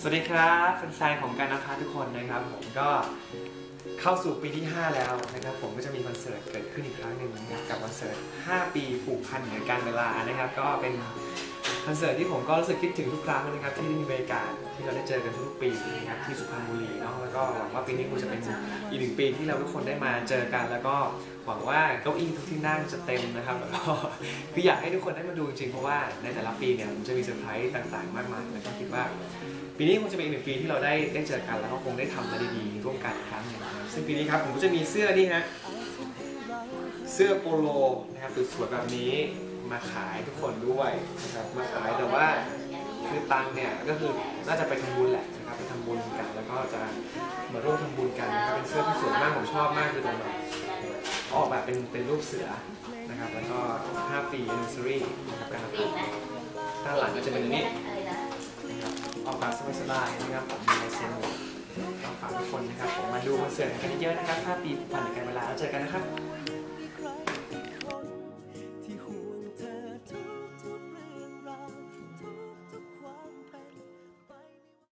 สวัสดีครับแฟนๆของการนพัฒน์ทุกคนนะครับผมก็เข้าสู่ปีที่ 5 แล้วนะครับผมก็จะมีคอนเสิร์ตเกิดขึ้นอีกครั้งหนึ่งนะครับกับคอนเสิร์ต 5 ปีผูกพันเหมือนการเวลานะครับ ก็เป็นคอนเสิร์ตที่ผมก็รู้สึกคิดถึงทุกครั้งนะครับที่ได้มีบรรยากาศที่เราได้เจอกันทุกปีนะครับที่สุพรรณบุรีเนาะแล้วก็หวังว่าปีนี้คงจะเป็นอีกหนึ่งปีที่เราทุกคนได้มาเจอกัน แล้วก็หวังว่าเก้าอี้ทุกที่นั่งจะเต็มนะครับแล้วก็คืออยากให้ทุกคนได้มาดูจริงเพราะว่าในแต่ละปีเนี่ยมันจะมีเซอร์ไพรส์ต่างๆ มากมายแล้วก็คิ ดว่าปีนี้คงจะเป็นอีกหนึ่งปีที่เราได้ได้เจอกันแล้วก็คงได้ทำอะไรดีๆร่วมกันอีกครั้งหนึ่งนะครับซึ่งปีนี้ครับผมก็จะมีเสื้อนี่ฮะเสื้อโปโลนะครับสวยๆแบบนี้มาขายทุกคนด้วยนะครับมาขายแต่ว่าคือตังค์เนี่ยก็คือน่าจะไปทำบุญแหละนะครับไปทำบุญกันแล้วก็จะมาร่วมทำบุญกันนะครับเป็นเสื้อที่สวยมากผมชอบมากคือตรงแบบออกแบบเป็นเป็นรูปเสือนะครับแล้วก็ 5 ปี anniversary นะครับการทำด้านหลังก็จะเป็นอันนี้นะ ครับออกแบบสบายๆนะครับผมมีลายเซ็นก็ฝากทุกคนนะครับผมมาดูคอนเสิร์ตกันเยอะนะครับ5ปีผ่านกันเวลาแล้วเจอกันนะครับ